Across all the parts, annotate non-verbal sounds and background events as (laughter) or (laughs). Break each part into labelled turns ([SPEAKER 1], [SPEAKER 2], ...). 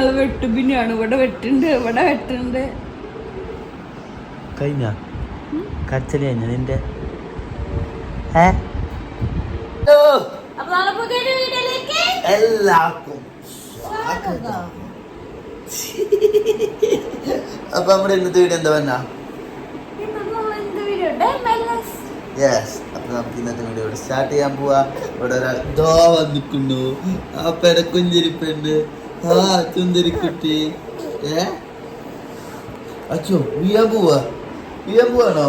[SPEAKER 1] ഞങ്ങൾ വെട്ടും പിന്നെയാണ് ഇവിടെ വെട്ടുണ്ട് ഇവിടെ വെട്ടുണ്ട്.
[SPEAKER 2] കഴിഞ്ഞ? കച്ചൽ കഴിഞ്ഞ നിന്റെ? എല്ലാവർക്കും (laughs) അപ്പൊ നമ്മുടെ ഇന്നത്തെ വീഡിയോ എന്താ പറഞ്ഞ യെസ് അപ്പൊ നമുക്ക് ഇന്നത്തെ വീഡിയോ ഇവിടെ സ്റ്റാർട്ട് ചെയ്യാൻ പോവാ. ഇവിടെ ഒരാൾ ദോ വന്നിക്കുന്നു. ആ പെടക്കുഞ്ചിരിപ്പുണ്ട് ആ ഏ? അച്ചോ വീയാൻ പോവാ. വീയാൻ പോവാണോ?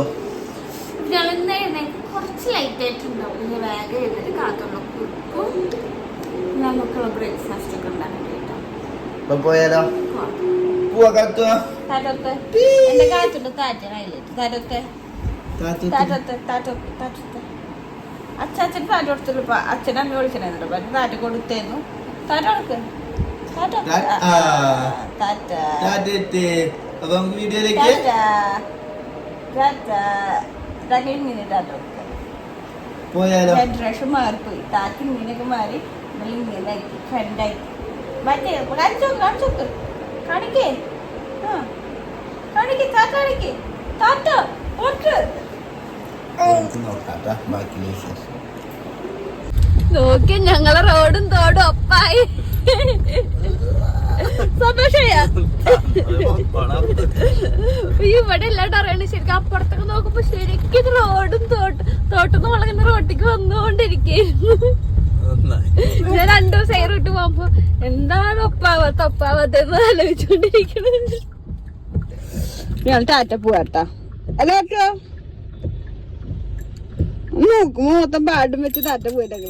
[SPEAKER 1] കുറച്ച് ലൈറ്റ് ആയിട്ടുണ്ടാവും ഇനി വേഗം എഴുതിട്ട് കാത്തുള്ള കുറുക്കും നമുക്കുള്ള ബ്രേക്ക്ഫാസ്റ്റ് ഒക്കെ ഉണ്ടാക്കാൻ കേട്ടോ
[SPEAKER 2] അപ്പൊ പോയാലോ? പോവാ കാത്തുവാ
[SPEAKER 1] താറ്റൊക്കെ എന്റെ കാറ്റുണ്ട് താറ്റ ഹൈലൈറ്റ് താറ്റൊക്കെ
[SPEAKER 2] കാത്തു.
[SPEAKER 1] താറ്റൊക്കെ താറ്റൊക്കെ താറ്റൊക്കെ അച്ഛൻ താറ്റ കൊടുത്തില്ല അച്ഛൻ അമ്മ വിളിക്കണേന്നുണ്ട് പക്ഷെ താറ്റ കൊടുത്തേന്നു. താറ്റ കൊടുക്ക്.
[SPEAKER 2] അപ്പൊ നമുക്ക് വീഡിയോയിലേക്ക്
[SPEAKER 1] ഇങ്ങനെ
[SPEAKER 2] പോയാലോ
[SPEAKER 1] ഡ്രസ് മാറിപ്പോയി താത്തി ഇങ്ങനെയൊക്കെ മാറി ഇങ്ങനെയാക്കി ഫ്രണ്ടായി മറ്റേ കാണിച്ചോ കാണിച്ചോക്ക് കാണിക്കേ ആ കാണിക്കേ താത്ത കാണിക്കേ താത്ത ഓട്ട്
[SPEAKER 2] നോക്കാം വിശേഷം.
[SPEAKER 1] നോക്കി ഞങ്ങളെ റോഡും തോടും ഒപ്പായി. ഇവിടെ എല്ലാട്ടും അറിയണ. ശരിക്കും അപ്പുറത്തൊക്കെ നോക്കുമ്പോ ശരിക്കും റോഡും തോട്ട് തോട്ടുന്ന് വളകുന്ന റോട്ടിക്ക് വന്നുകൊണ്ടിരിക്കുന്നു ഞാൻ രണ്ടു ദിവസം എയർ വിട്ട് പോകുമ്പോ എന്താണ് ഒപ്പാവാത്ത ഒപ്പാവാത്തെന്ന് ആലോചിച്ചോണ്ടിരിക്കണത്. ഞാൻ ടാറ്റ പോവാട്ടാ. അല്ല നോക്കുമ്പോ മൊത്തം പാടും വെച്ച് താറ്റ പോയിട്ടൊക്കെ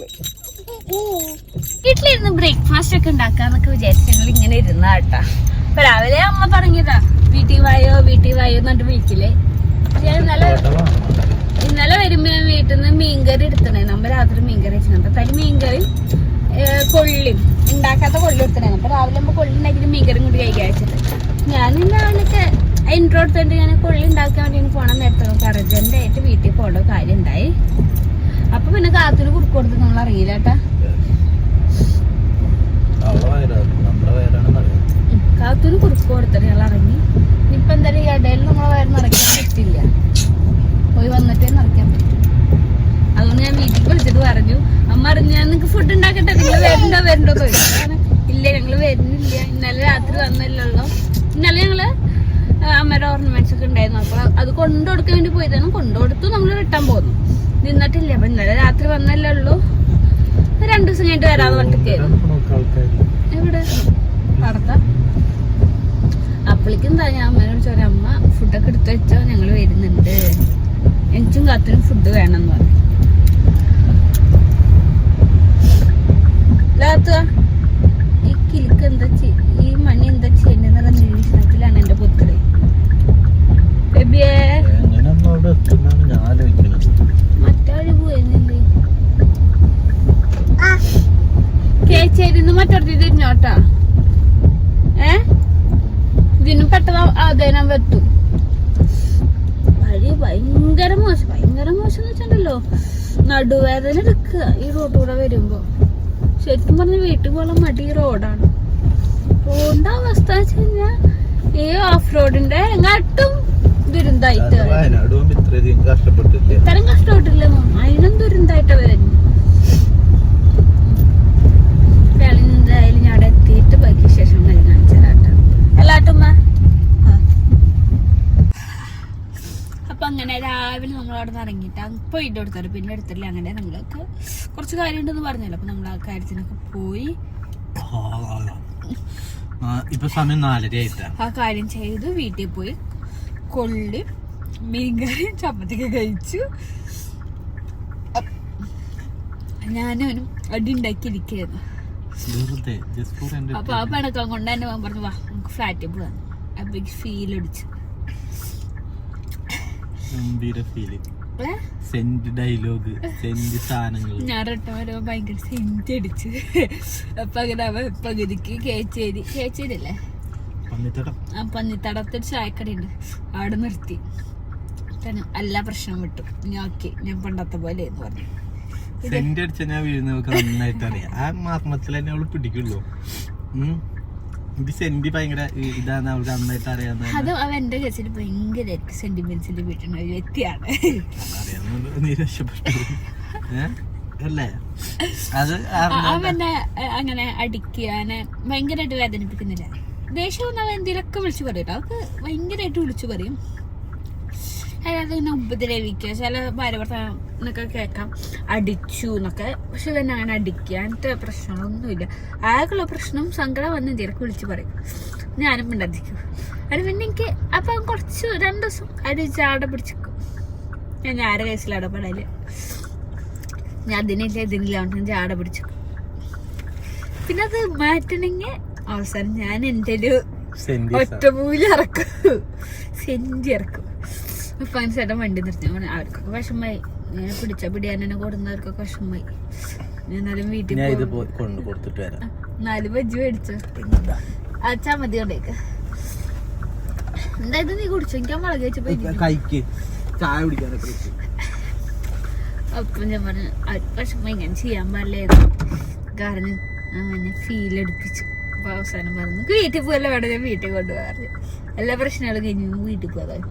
[SPEAKER 1] വീട്ടിലിരുന്ന് ബ്രേക്ക്ഫാസ്റ്റ് ഒക്കെ ഉണ്ടാക്കാന്നൊക്കെ വിചാരിച്ചു ഞങ്ങൾ ഇങ്ങനെ ഇരുന്ന കേട്ടാ അപ്പൊ രാവിലെ അമ്മ പറഞ്ഞതാ വീട്ടിൽ വായോ വീട്ടിൽ വായോ എന്നിട്ട് വീട്ടിലേ ഞാൻ ഇന്നലെ ഇന്നലെ വരുമ്പോ ഞാൻ വീട്ടിൽ നിന്ന് മീൻകറി എടുത്തണേ. നമ്മ രാത്രി മീൻകറി വെച്ചിട്ടുണ്ട് അപ്പൊ തനി മീൻകറി കൊള്ളിയും. ഉണ്ടാക്കാത്ത കൊള്ളി എടുത്തണേ. അപ്പൊ രാവിലെ ആകുമ്പോ കൊള്ളി ഉണ്ടാക്കിയിട്ട് മീൻകറിയും കൂടി കഴിക്കാൻ വെച്ചിട്ട്. ഞാൻ രാവിലൊക്കെ ഇൻട്രോ എടുത്തിട്ട് ഞാൻ കൊള്ളി ഉണ്ടാക്കാൻ വേണ്ടി പോണം നേരത്തെ അർജന്റ് ആയിട്ട് വീട്ടിൽ പോകേണ്ട കാര്യം ഉണ്ടായി. അപ്പൊ പിന്നെ കാത്തിന് കുറുക്ക് കൊടുത്ത് നമ്മൾ അറിയില്ല കേട്ടാ. കാത്തിന് കുറുക്ക് കൊടുത്തിട്ട് ഞങ്ങൾ ഇറങ്ങി ഇപ്പൊ എന്തായാലും ഈ ഇടയിൽ നമ്മളെ വയറ് നിറയ്ക്കാൻ പറ്റില്ല. പോയി വന്നിട്ടേ നിറയ്ക്കാൻ പറ്റും. അതുകൊണ്ട് ഞാൻ വീട്ടിൽ വിളിച്ചിട്ട് പറഞ്ഞു അമ്മ അറിഞ്ഞു ഞാൻ നിങ്ങൾക്ക് ഫുഡ് ഉണ്ടാക്കട്ടെ നിങ്ങൾ വരണ്ടോ വരണ്ടോ? ചോദിച്ചു. ഇല്ല ഞങ്ങൾ വരുന്നില്ല. ഇന്നലെ രാത്രി വന്നില്ലല്ലോ. ഇന്നലെ ഞങ്ങൾ അമ്മയുടെ ഓർണമെന്റ്സ് ഒക്കെ ഉണ്ടായിരുന്നു. അപ്പൊ അത് കൊണ്ടു കൊടുക്കാൻ വേണ്ടി പോയതാണ്. കൊണ്ടു കൊടുത്തു നമ്മൾ റിട്ടേൺ പോന്നു. നിന്നിട്ടില്ല. അപ്പൊ ഇന്നലെ രാത്രി വന്നല്ലേ ഉള്ളൂ. രണ്ടു ദിവസം കഴിഞ്ഞിട്ട് വരാന്ന് പറഞ്ഞിട്ടൊക്കെയായിരുന്നു
[SPEAKER 2] നോക്കാം
[SPEAKER 1] എവിടെ? നടത്താം അപ്പോഴേക്കും എന്താ? ഞാൻ അമ്മേനോട് ചോദിച്ചു അമ്മ ഫുഡൊക്കെ എടുത്തു വെച്ചോ. ഞങ്ങൾ വരുന്നുണ്ട്. എനിക്കും കാത്തിനും ഫുഡ് വേണമെന്ന് പറഞ്ഞു. ഈ കിലുക്ക് എന്താ ഈ മണി എന്താ ചെയ്യേണ്ടതെന്നുള്ള നിരീക്ഷണത്തിലാണ് എന്റെ പുത്രി ബേബിയേ
[SPEAKER 2] എങ്ങനെ അമ്മ അവിടെ എത്തുന്നാണ് ഞാൻ ആലോചിക്കുന്നത്
[SPEAKER 1] മറ്റാര് പോയെന്നില്ലേ കേച്ചേരിന്ന് മറ്റൊരു തിരിഞ്ഞോട്ടാ ഏ? ഇതിനും പെട്ടെന്ന് അതേ ഞാൻ വെത്തും വഴി ഭയങ്കര മോശം. ഭയങ്കര മോശം എന്ന് വെച്ചിട്ടുണ്ടല്ലോ. നടുവേദന എടുക്കുക ഈ റോഡിലൂടെ വരുമ്പോ. ശരിക്കും പറഞ്ഞ വീട്ടിൽ മടി റോഡാണ് റോഡിന്റെ അവസ്ഥ വെച്ച് ഈ ഓഫ് റോഡിന്റെ എങ്ങാട്ടും ദുരന്തായിട്ട്
[SPEAKER 2] വയനാട് ഇത്രയധികം കഷ്ടപ്പെട്ടില്ലേ
[SPEAKER 1] ഇത്തരം കഷ്ടപ്പെട്ടില്ലെന്നോ അതിനും ദുരന്തായിട്ട് വരുന്നു എന്തായാലും ഞാൻ അവിടെ എത്തിയിട്ട് ബാക്കി ശേഷം കാര്യം കാണിച്ചു തരാട്ടോ എല്ലാട്ടുമ്മ അപ്പൊ അങ്ങനെ രാവിലെ നമ്മൾ അവിടെ നിന്ന് ഇറങ്ങിയിട്ട് അപ്പൊ ഇട്ട് പിന്നെ എടുത്തില്ല. അങ്ങനെ നമ്മളൊക്കെ കുറച്ച് കാര്യമുണ്ടെന്ന് പറഞ്ഞല്ലോ. അപ്പൊ നമ്മൾ ആ കാര്യത്തിനൊക്കെ പോയി
[SPEAKER 2] ഇപ്പൊ സമയം നാലര
[SPEAKER 1] ആ കാര്യം ചെയ്ത് വീട്ടിൽ പോയി കൊള്ളി. മീൻകറിയും ചമ്മന്തിക്ക് കഴിച്ചു. ഞാനും അടി ഉണ്ടാക്കിയിരിക്കുന്നു
[SPEAKER 2] വെറുതെ just for
[SPEAKER 1] അപ്പൊ ആ പണക്കം കൊണ്ട് തന്നെ പറഞ്ഞു വാ നമുക്ക് ഫ്ലാറ്റിൽ പോവാം അപ്പൊ ഫീൽ അടിച്ചു?
[SPEAKER 2] സെന്റ് ഡയലോഗ് സെന്റ് സാധനങ്ങൾ.
[SPEAKER 1] ഞാൻ ഭയങ്കര സെന്റ് അടിച്ച്. അപ്പൊ അങ്ങനെ അവൻ പകുതിക്ക് കേച്ചേരി കേച്ചേരി അല്ലേ
[SPEAKER 2] പന്നിത്തടം.
[SPEAKER 1] ആ പന്നിത്തടത്തൊരു ചായക്കടയുണ്ട്. അവിടെ നിർത്തി. തന്നെ എല്ലാ പ്രശ്നവും വിട്ടു. ഞാൻ ഓക്കെ ഞാൻ പണ്ടത്തെ പോലെ എന്ന് പറഞ്ഞു
[SPEAKER 2] സെന്റ് അടിച്ച ഞാൻ വീഴുന്നവർക്ക് നന്നായിട്ട് അറിയാം. ആ മാർമത്തിൽ തന്നെ അവൾ പിടിക്കുള്ളൂ. ഉം. ഇത് സെന്റി ഭയങ്കര ഇതാണ് അവൾക്ക് നന്നായിട്ട്
[SPEAKER 1] അത് എന്റെ കേസിൽ ഭയങ്കര സെന്റിമെന്റ്സിന്റെ വീട്ടിൽ ഒരു വ്യക്തിയാണ്.
[SPEAKER 2] അറിയാവുന്നത് നീ രക്ഷപ്പെട്ടു. ഏ? അല്ലേ? അത്
[SPEAKER 1] അവനെ അങ്ങനെ അടിക്കാന് ഭയങ്കരമായിട്ട് വേദനിപ്പിക്കുന്നില്ല. ദേഷ്യം വന്നാൽ എന്തെങ്കിലുമൊക്കെ വിളിച്ചു പറയും അവർക്ക് ഭയങ്കരമായിട്ട് വിളിച്ചു പറയും. അയാൾക്ക് ഇങ്ങനെ ഉപദ്രവിക്കുക ചില ഭാര്യ ഭർത്താവിനൊക്കെ കേൾക്കാം അടിച്ചു എന്നൊക്കെ. പക്ഷെ പിന്നെ അങ്ങനെ അടിക്കുക അങ്ങനത്തെ പ്രശ്നങ്ങളൊന്നുമില്ല. അയാൾക്കുള്ള പ്രശ്നം സങ്കടം വന്ന് എന്തെങ്കിലുമൊക്കെ വിളിച്ചു പറയും. ഞാനും മിണ്ടാതിരിക്കും. അത് പിന്നെ എനിക്ക് അപ്പം കുറച്ച് രണ്ട് ദിവസം അടിച്ച് ചാട പിടിച്ചിരിക്കും. ഞാൻ ആരെ കേസിൽ പെടൽ ഞാൻ അതിനില്ല ഇതിനില്ല ചാട പിടിച്ചു പിന്നെ അത് മാറ്റണമെങ്കിൽ അവസാനം ഞാൻ എന്റെ ഒരു ഒറ്റമൂലി ഇറക്കും. സെഞ്ചി ഇറക്കും. ഫാൻ ചേട്ടൻ വണ്ടി നിർത്തി. അവർക്കൊക്കെ വിഷമായി ഞാൻ പിടിച്ച പിടിയാൻ തന്നെ കൊടുന്നവർക്കൊക്കെ വിഷമായി ഞാൻ എന്നാലും വീട്ടിൽ നാല് ബജ്ജി മേടിച്ചു?
[SPEAKER 2] അച്ഛാ
[SPEAKER 1] ആ ചമ്മതി കൊണ്ടേക്ക്. എന്തായാലും നീ കുടിച്ചു? എനിക്ക് മുളക്
[SPEAKER 2] കൈക്ക് ചായ കുടിക്കാനൊക്കെ വെച്ച്.
[SPEAKER 1] അപ്പം ഞാൻ പറഞ്ഞു വിഷമം ഇങ്ങനെ ചെയ്യാൻ പാടില്ലായിരുന്നു. കാരണം അങ്ങനെ ഫീൽ എടുപ്പിച്ചു. അപ്പൊ അവസാനം പറഞ്ഞു നമുക്ക് വീട്ടിൽ പോകല്ല വേണം ഞാൻ വീട്ടിൽ കൊണ്ടുപോകാറ് എല്ലാ പ്രശ്നങ്ങളും കഴിഞ്ഞു വീട്ടിൽ പോകാൻ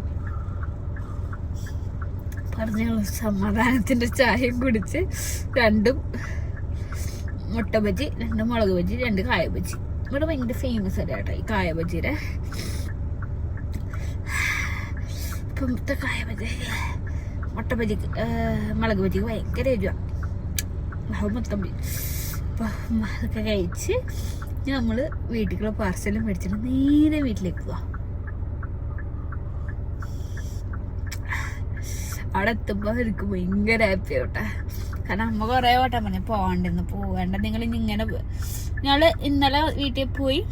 [SPEAKER 1] പറഞ്ഞു. സമാധാനത്തിന്റെ ചായയും കുടിച്ച് രണ്ടും മുട്ട ബജി രണ്ട് മുളക് ബജി രണ്ട് കായ ബജി. ഇവിടെ ഭയങ്കര ഫേമസ് അല്ല കേട്ടോ ഈ കായ ബജിയുടെ? ഇപ്പത്തെ കായ ബജി മുട്ട ബജിക്ക് മുളക് ബജിക്ക് ഭയങ്കര എരിവാണ് മൊത്തം. അപ്പൊ അതൊക്കെ കഴിച്ച് നമ്മൾ വീട്ടിലുള്ള പാർസലും മേടിച്ചിട്ട് നേരെ വീട്ടിലേക്ക് പോവാം. അവിടെ എത്തുമ്പോ എനിക്ക് ഭയങ്കര ഹാപ്പി ആവട്ടെ കാരണം അമ്മ കൊറേ വട്ടം പറഞ്ഞു പോകണ്ടെന്ന് പോവേണ്ട. നിങ്ങൾ ഇങ്ങനെ പോ-" ഞങ്ങൾ ഇന്നലെ വീട്ടിൽ പോയി.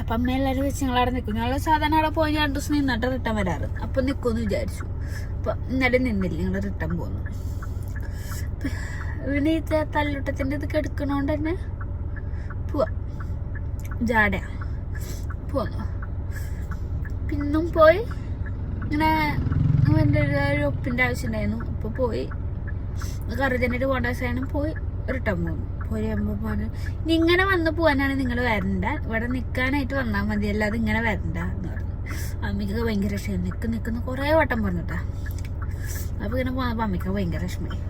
[SPEAKER 1] അപ്പൊ അമ്മ എല്ലാരും വെച്ച് ഞങ്ങൾ അവിടെ നിൽക്കും ഞങ്ങൾ സാധാരണ അവിടെ പോയി രണ്ടു ദിവസം നിന്നിട്ട് റിട്ടേൺ വരാറ്. അപ്പൊ നിൽക്കുമെന്ന് വിചാരിച്ചു. അപ്പൊ ഇന്നലെ നിന്നില്ല. ഞങ്ങൾ റിട്ടേൺ പോന്നു. പിന്നെ ഇത് തല്ലുട്ടത്തിന്റെ ഇത് കെടുക്കണോണ്ട് തന്നെ ജാട. പോന്നു പിന്നും പോയി. ഇങ്ങനെ എന്റെ ഒരു ഒപ്പിന്റെ ആവശ്യം ഉണ്ടായിരുന്നു അപ്പോൾ പോയി. കറി തന്നെ പോകേണ്ട ദിവസമാണ് പോയി. റിട്ടേൺ പോകുന്നു പോയി കഴിയുമ്പോൾ പറഞ്ഞു ഇനി ഇങ്ങനെ വന്ന് പോകാനാണ് നിങ്ങൾ വരണ്ട. ഇവിടെ നിൽക്കാനായിട്ട് വന്നാൽ മതി. അല്ലാതെ ഇങ്ങനെ വരണ്ട എന്ന് പറഞ്ഞു. അമ്മയ്ക്ക് ഭയങ്കര ഇഷ്ടമായി നിൽക്ക് നിൽക്കുന്ന കുറേ വട്ടം പറഞ്ഞിട്ടാ അപ്പോൾ ഇങ്ങനെ പോകുമ്പോൾ അമ്മയ്ക്ക് ഭയങ്കര വിഷമമായി.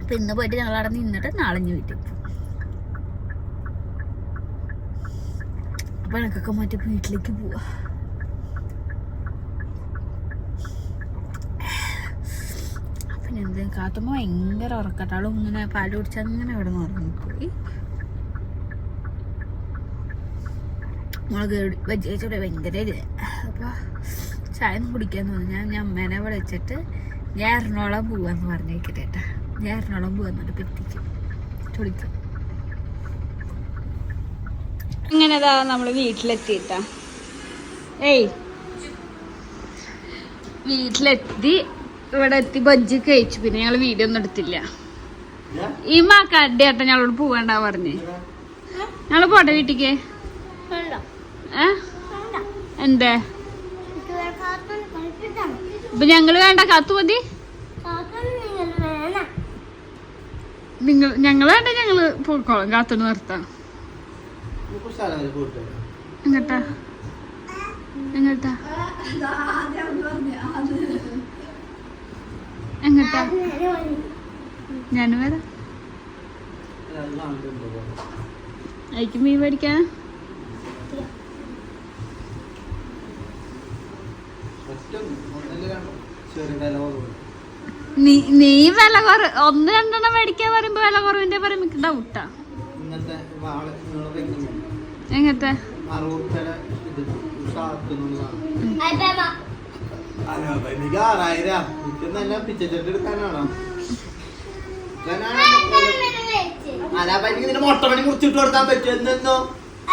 [SPEAKER 1] അപ്പം ഇന്ന് പോയിട്ട് ഞങ്ങൾ അവിടെ നിന്നിട്ട് നാളെ ഞാൻ വീട്ടിൽ പോകും എനിക്കൊക്കെ മാറ്റി വീട്ടിലേക്ക് പോവാ പിന്നെ എന്ത് കാത്തുമ്പോ ഭയങ്കര ഉറക്കട്ടാളും ഇങ്ങനെ പാൽ കുടിച്ച് അങ്ങനെ ഇവിടെ നിന്ന് ഉറങ്ങിപ്പോയി മുളക് വെജിറ്റബിൾ ഭയങ്കര ഇത് അപ്പൊ ചായ ഒന്നും കുടിക്കാൻ തോന്നി ഞാൻ ഞാൻ അമ്മേനെ വിളിച്ചിട്ട് ഞാൻ എറണാകുളം പോവാന്ന് പറഞ്ഞേക്കട്ടെ ഏട്ടാ ഞാൻ എറണാകുളം പോവാന്നിട്ട് എത്തിക്കും കുടിക്കും ഇങ്ങനെതാ നമ്മൾ വീട്ടിലെത്തിട്ടാ ഏയ്. വീട്ടിലെത്തി ഇവിടെ എത്തി ബജ്ജി കഴിച്ചു. പിന്നെ ഞങ്ങൾ വീഡിയോ ഒന്നും എടുത്തില്ല. ഈ മാക്കാരുടെ ഏട്ടൻ ഞങ്ങളോട് പോവണ്ട പറഞ്ഞേ. ഞങ്ങൾ പോട്ടെ വീട്ടിക്ക്. ഏ? എന്തേ? ഇപ്പൊ ഞങ്ങൾ വേണ്ട കാത്തു മതി. നിങ്ങൾ ഞങ്ങൾ വേണ്ട ഞങ്ങൾ പോയിക്കോളാം. കാത്തോണ്ട് നിർത്താം. എങ്ങട്ടാ? എങ്ങട്ടാ? എങ്ങട്ടാ? ഞാനും വരാം. അയക്ക് മീൻ മേടിക്കാൻ നീ നീ വില കുറ ഒന്ന് രണ്ടെണ്ണം മേടിക്കാൻ പറയുമ്പോ വില കുറവിന്റെ പറയുമ്പോ ഡൗട്ടാ എങ്ങനത്തെ?
[SPEAKER 2] അറുപത്തേഴ് ഇത് ഷാർക്കുന്നതാണ് അതെ എനിക്ക് ആറായിരം എനിക്ക് നല്ല പിച്ചച്ചട്ട് എടുക്കാനാണോ അലാപ്പനിക്ക് നിന്റെ മുട്ട പണി മുറിച്ചിട്ട് കൊടുക്കാൻ പറ്റും എന്നോ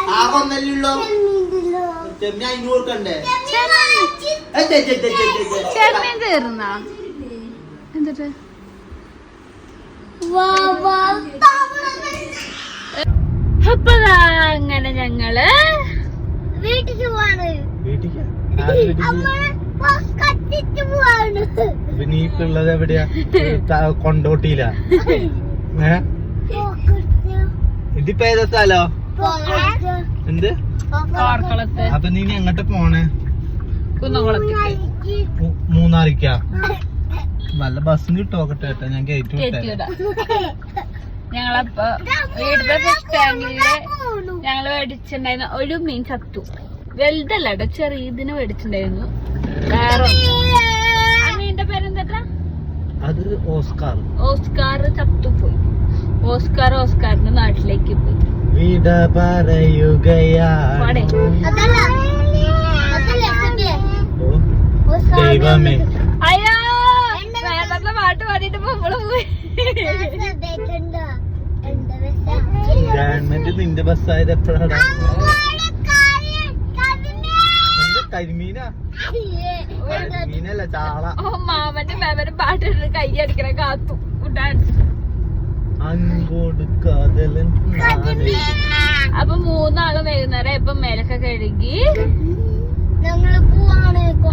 [SPEAKER 2] ആ കൊന്നല്ലേ ഉള്ളൂ ചെമ്മി അതിന് കൊടുക്കണ്ടേ
[SPEAKER 1] എന്നിട്ട് അപ്പൊ അങ്ങനെ ഞങ്ങൾ
[SPEAKER 3] വീട്ടിക്ക് പോവാണ്.
[SPEAKER 2] പിന്നെ ഈ പിള്ളത് എവിടെയാ? ത- കൊണ്ടോട്ടിയിലാ? ഏ? ഇതിപ്പോ ഏതാ സ്ഥലോ? എന്ത്? അപ്പൊ നീ എങ്ങോട്ട് പോണേ? മൂന്നാറിക്കാ. നല്ല ബസ് കിട്ടോ കേട്ടോ ഞാൻ കയറ്റി വിട്ടേ
[SPEAKER 1] ഞങ്ങളപ്പോ വീടിന്റെ ബസ് സ്റ്റാൻഡിൽ ഞങ്ങൾ മേടിച്ചിട്ടുണ്ടായിരുന്ന ഒരു മീൻ ചത്തു വലുതല്ല കേട്ടോ ചെറിയ ഇതിന് മേടിച്ചിട്ടുണ്ടായിരുന്നു വേറെ ആ മീനിന്റെ പേരെന്താ
[SPEAKER 2] അത് ഓസ്കാർ
[SPEAKER 1] ഓസ്കാർ ചത്തുപോയി ഓസ്കാർ ഓസ്കാറിന്റെ നാട്ടിലേക്ക് പോയി
[SPEAKER 2] വിട പറയുകയാണ് ദൈവമേ
[SPEAKER 1] അയ്യോ പാട്ട് പാടിയിട്ട് നമ്മൾ പോയി
[SPEAKER 2] ഗവൺമെന്റ് നിന്റെ ബസ്സായത് എപ്പോഴാണ് കരിമീനാ? കരിമീനല്ല ചാള.
[SPEAKER 1] ഓ മാമന്റെ മാമന്റെ പാട്ടിട്ട് കൈ അടിക്കണ കാത്തു.
[SPEAKER 2] അൻപോട് കാതലൻ.
[SPEAKER 1] അപ്പൊ മൂന്നാളും വൈകുന്നേരം ഇപ്പൊ മേലൊക്കെ കഴുകി.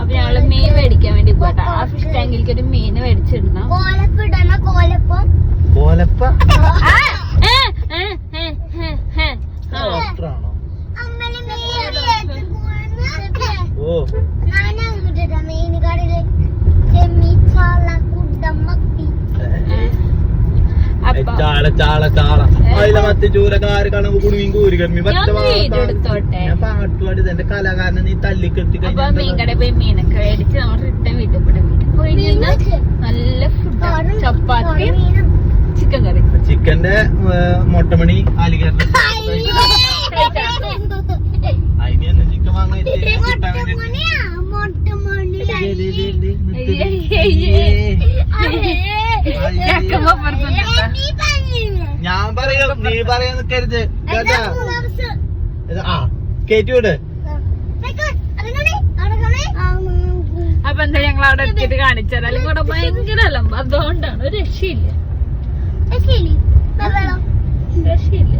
[SPEAKER 1] അപ്പൊ ഞങ്ങൾ മീൻ മേടിക്കാൻ വേണ്ടി പോട്ടെ ആ ഫിഷ് ടാങ്കിലേക്ക് ഒരു മീൻ മേടിച്ചിടണം
[SPEAKER 3] കോലപ്പിടണ കോലപ്പം.
[SPEAKER 2] കോലപ്പ. ഓ. ചാള ചാള ചാള അതിലെ മറ്റേ ചൂരക്കാര് കണക്ക് കുടുങ്ങി കൂരി കമ്മി
[SPEAKER 1] ഞാൻ
[SPEAKER 2] പാട്ടുപാടി എന്റെ കലാകാരനെ നീ തല്ലിക്കെട്ടി
[SPEAKER 1] ചപ്പാത്തി ചിക്കൻ കറി.
[SPEAKER 2] ചിക്കന്റെ മൊട്ടമണി ആലിക്കാരൻ ഞാൻ പറയാം നീ പറയാൻ നിക്കരുത് കേട്ടാ ആ കേറ്റി വിട്
[SPEAKER 1] അപ്പൊ എന്താ ഞങ്ങൾ അവിടെ എത്തിയിട്ട് കാണിച്ചാൽ അല്ലെങ്കിൽ ഇവിടെ ഭയങ്കര അലമ്പ്. അതുകൊണ്ടാണ് ഒരു രക്ഷയില്ല. രക്ഷയില്ല.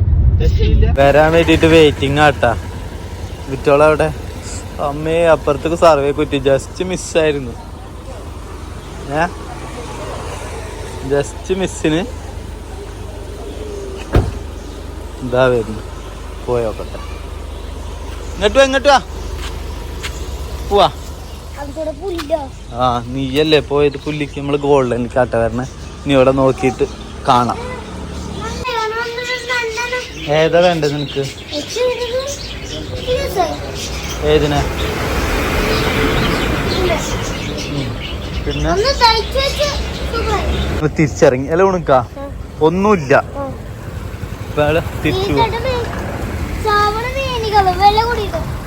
[SPEAKER 2] വരാൻ വേണ്ടിട്ട് വെയിറ്റിംഗ് ആട്ടാ. വിറ്റോളവിടെ അമ്മേ അപ്പുറത്തേക്ക് സർവേ കുറ്റി ജസ്റ്റ് മിസ്സായിരുന്നു ഏ? ജസ്റ്റ് മിസ്സിന് എന്താ വരുന്നു പോയോക്കട്ടെ ഇങ്ങോട്ട് എങ്ങോട്ടുവാ പോവാ. ആ നീയല്ലേ പോയത്? പുല്ലിക്ക് നമ്മൾ ഗോൾഡൻ കാട്ട വരണേ. നീ ഇവിടെ നോക്കിയിട്ട് കാണാം. ഏതാ വേണ്ടത് നിനക്ക്? ഏതിനാ. പിന്നെ? തിരിച്ചിറങ്ങി. അല്ല ഉണക്കാ? ഒന്നുമില്ല. തിരിച്ചു.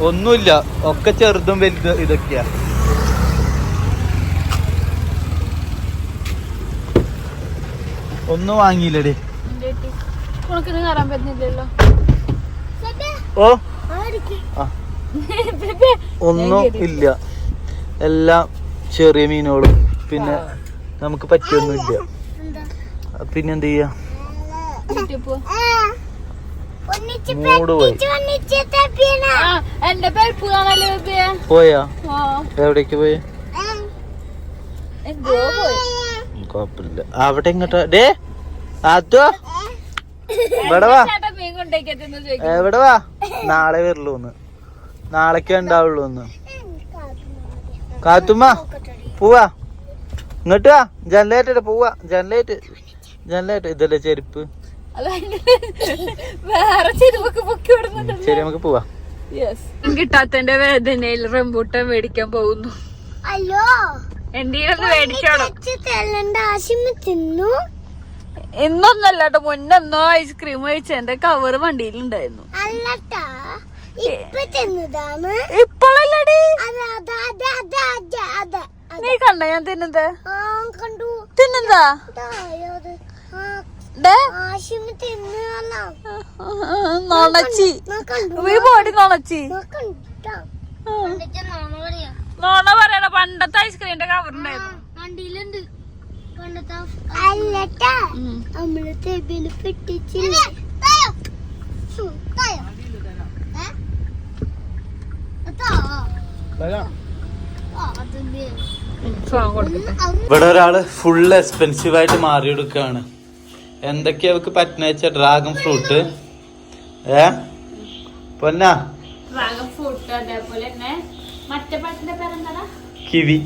[SPEAKER 2] ഒന്നുമില്ല. ഒക്കെ ചെറുതും വലുത് ഇതൊക്കെയാ. ഒന്നും വാങ്ങിയില്ലടി.
[SPEAKER 1] ഉണക്കിന് കയറാൻ പറ്റുന്നില്ലല്ലോ.
[SPEAKER 2] ഓ. ഒന്നും ഇല്ല. എല്ലാം ചെറിയ മീനുകളും. പിന്നെ നമുക്ക് പറ്റിയൊന്നുമില്ല.
[SPEAKER 3] ഇല്ല
[SPEAKER 2] പിന്നെ എന്ത് ചെയ്യാ മൂട് പോയി. എവിടേക്ക് പോയി? കൊഴപ്പില്ല. അവിടെ ഇങ്ങോട്ടാ ഡേ അതോ ഇവിടെ വാ. എവിടെ നാളെ വരുള്ളൂ ഒന്ന് നാളേക്കേ ഉണ്ടാവുള്ളൂ ഒന്ന് കാത്തുമ്മ പോവാ. ഇങ്ങോട്ട് വാ. ജനലേറ്റ് പോവാ. ജനലേറ്റ് ജനലേറ്റ്. ഇതല്ലേ ചെരുപ്പ്? ശരി നമുക്ക് പോവാ.
[SPEAKER 1] യെസ് കിട്ടാത്തന്റെ വേദനയിൽ റംബൂട്ടാൻ മേടിക്കാൻ പോകുന്നു. അല്ലോ. എന്തെങ്കിലും മേടിച്ചോളൂ.
[SPEAKER 3] തിന്നു.
[SPEAKER 1] ഇന്നൊന്നല്ല കേട്ടോ മുന്നെന്നോ ഐസ്ക്രീം കഴിച്ച എന്റെ കവറ് വണ്ടിയിലുണ്ടായിരുന്നു. ഇപ്പോഴല്ലടി. നീ കണ്ട ഞാൻ തിന്നത്
[SPEAKER 3] തിന്നല്ല
[SPEAKER 1] നോണച്ചി. ഈ ബോഡി നോണച്ചി. നോണ പറയണ പണ്ടത്തെ ഐസ്ക്രീമിന്റെ കവറുണ്ടായിരുന്നു
[SPEAKER 3] വണ്ടിയിലുണ്ട്. അല്ലട്ടാ നമ്മൾ തെബിന് പെട്ടിച്ചില്ലേ?
[SPEAKER 1] ഫോൺ കൊടുക്കട്ടെ.
[SPEAKER 2] ഇവിടെ ഒരാൾ ഫുൾ എക്സ്പെൻസീവ് ആയിട്ട് മാറിയെടുക്കാണ് എന്തൊക്കെയാ അവക്ക് പറ്റുന്ന വെച്ചാൽ ഡ്രാഗൺ ഫ്രൂട്ട് ഏ? പൊന്നാ?
[SPEAKER 1] ഡ്രാഗൺ ഫ്രൂട്ട് അതേപോലെ തന്നെ മറ്റേ
[SPEAKER 2] കിവി.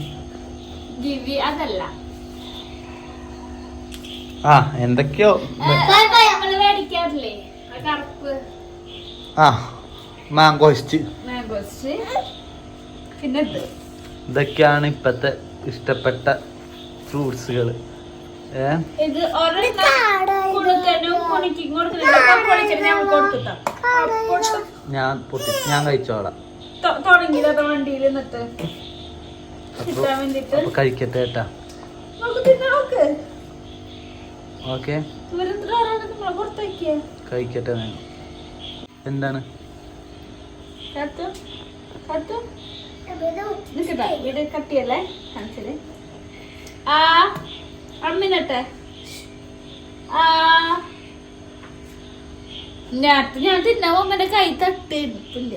[SPEAKER 1] ഗിവി അതല്ല.
[SPEAKER 2] ആ എന്തൊക്കെയോ.
[SPEAKER 1] ആ
[SPEAKER 2] മാങ്കോസ്റ്റ് ഇതൊക്കെയാണ് ഇപ്പത്തെ ഇഷ്ടപ്പെട്ട ഫ്രൂട്ട്സുകൾ
[SPEAKER 1] ഞാൻ കൊടുത്തിട്ടാ.
[SPEAKER 2] ഞാൻ പൊട്ടി ഞാൻ കഴിച്ചോളാം. കഴിക്കട്ടെ ഏട്ടാ. ഓക്കെ. കഴിക്കട്ടെ ഞാൻ എന്താണ്?
[SPEAKER 1] കട്ടിയല്ലേ? കാണിച്ചത്. ആ അമ്മിനട്ടെ. ആ. നേരത്തെ ഞാൻ തിന്നാ അമ്മന്റെ കൈ തട്ടിയിട്ടില്ല.